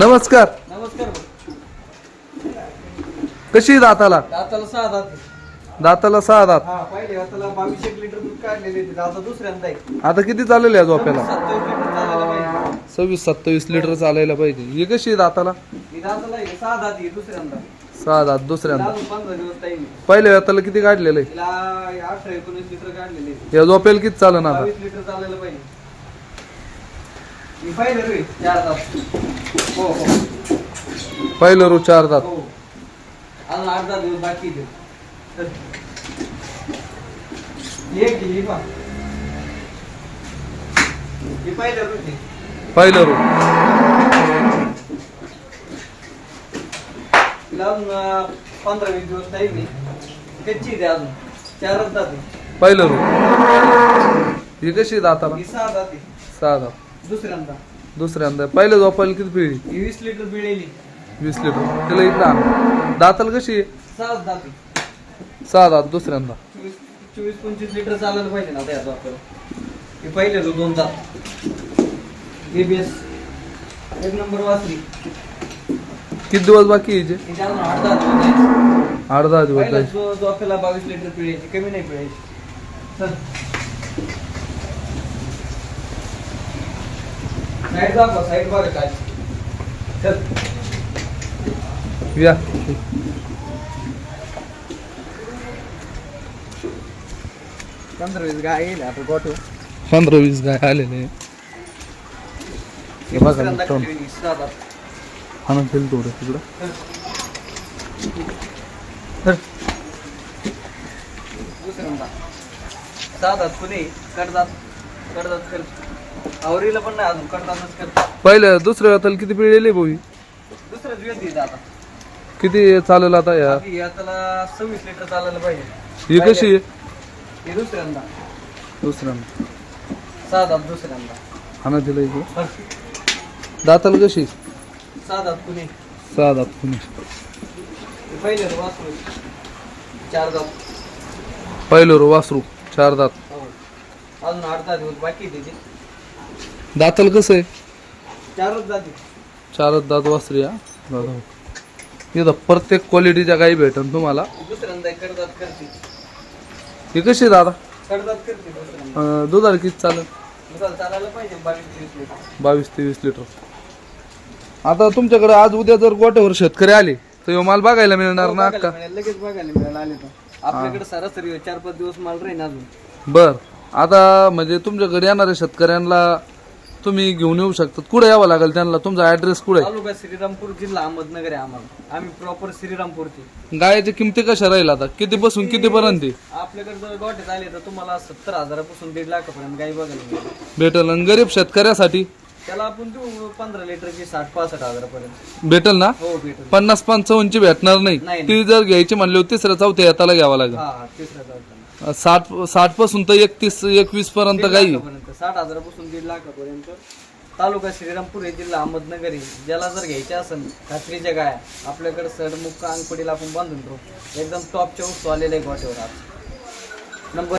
नमस्कार. नमस्कार कशी दाताला? दाताला सहा दात दाताला सहा दात. हा पहिले दाताला बावीस एक लिटर दूध काढलेले ते दाता दुसऱ्यांदा आहे. आता किती चालेल या झोप्याला सत्तावीस लिटर चालायला पाहिजे. सव्वीस सत्तावीस लिटर चालायला पाहिजे. ही कशी आहे दाताला? ही दाताला आहे. सहा दात आहे दुसऱ्यांदा. सहा दात तिला दुसऱ्यांदा. अजून पंधरा दिवस टाइम आहे. पहिल्या दाताला किती काढलेलं तिला अठरा एकोणीस लिटर काढलेले आहे. या झोप्याला किती चालन आता बावीस लिटर चालायला पाहिजे. पाहिलं रे चार दात. हो. हो पहिलं रो चार दात हो अजून आठ दहा दिवस बाकी आहे ते. एक. ही पाहिलं रे ते. पहिलं रो. तिला अजून अं, पंधरा वीस दिवस टाईम आहे. कच्ची ते अजून. चारच. पहिलं रो. ही कशी दाताला? ही सहा दात आहे सहा दात. दुसऱ्यांदा. दुसऱ्यांदा. पहिल्या झोपायला किती पिळी? ही वीस लिटर पिळेली वीस लिटर. तिला आण. दाताला कशी? आहे सहाच दात आहे सहा दात दुसऱ्यांदा. चोवीस चोवीस पंचवीस लिटर चालायला पाहिजे ना आता याचा आपल्याला हे पहिले तो दोन दात. हे बेस एक नंबर वासरी. किती दिवस बाकी यायचे हिच्या अजून आठ दहा दिवस जायचे. आठ दहा दिवस पहिला जायचे जो जो आपल्याला बावीस लिटर पिळायची कमी नाही पिळायची. चल. साईड दाखवा साईड बघा काय? चल. या. पंधरा वीस गाय येईल आता गोठव पंधरा वीस गाय आलेले हे बघा मित्रांनो. ठेवलं थोडं तिकडं. चल. दुसऱ्यांदा. सहा दात कुणी कडदात आवरीला पण नाही अजून पहिल्या दुसऱ्या हाताला किती पिळलेली भाऊ ही? आता. किती चालेल आता या? बाकी याला सव्वीस लिटर चालायला पाहिजे. ही कशी? आहे हे दुसऱ्यांदा. दुसऱ्यांदा. सहा दात दुसऱ्यांदा. आणा तिला इकडं हं. दाताला कशी? सहा दात कुणी? सहा दात कुणी. हे पहिले रे वासरू. चार दात. पहिलं रो वासरू चार दात. अजून आठ दहा दिवस बाकी आहे त्याचे. दाताला कसं आहे? चारच जाती चारच दात वासरी हा? दादा. इथं प्रत्येक क्वालिटीच्या गाई भेटन तुम्हाला. दुसऱ्यांदा कडदात करते. ही कशी आहे दादा? कडदात करते दुसऱ्यांदा. अं, दुधाला किती चालेल? चालायला पाहिजे बावीस तेवीस लिटर. बावीस तेवीस लिटर. आता तुमच्याकडे आज उद्या जर गोट्यावर शेतकरी आले तर ह्यो माल बघायला मिळणार ना बघायला का मिळालं, लगेच बघायला मिळालं आले तर. आपल्याकडे सरासरी चार पाच दिवस माल राहील अजून. बर. आता म्हणजे तुमच्याकडे येणाऱ्या शेतकऱ्यांना तुम्ही घेऊन येऊ शकतात. कुठे यावं लागेल त्यांना? तुमचा ऍड्रेस कुठे तालुका श्रीरामपूर जिल्हा अहमदनगर आहे आम्हाला. आम्ही प्रॉपर श्रीरामपूरचे. गायच्या किमती कशा राहील आता? किती बसून किती पर्यंत? आपल्याकडे जर गोठ्यात आले तर तुम्हाला सत्तर हजारापासून दीड लाखापर्यंत गाई बघायला मिळेल. भेटेल आणि गरीब शेतकऱ्यासाठी? त्याला आपण देऊ पंधरा लिटरची साठ पासष्ट हजारापर्यंत. भेटेल ना? हो भेटेल. पन्नास पंचावन्नची भेटणार नाही. नाही. ती जर घ्यायची म्हणली तिसऱ्या चौथ्या येताला घ्यावं लागेल. हा हा तिसऱ्या चौथ्या. साठ साठपासून तर एकतीस एकवीस पर्यंत लाखापर्यंत साठ हजारापासून दीड लाखापर्यंत. तालुका श्रीरामपूर आहे जिल्हा अहमदनगर ज्याला जर घ्यायच्या असेल खात्रीच्या गाया. आपल्याकडे मुक्का अंगपडीला आपण बांधून ठेवू. एकदम टॉपच्या वस्तू आलेल्या आहे गोट्यावर आज नंबर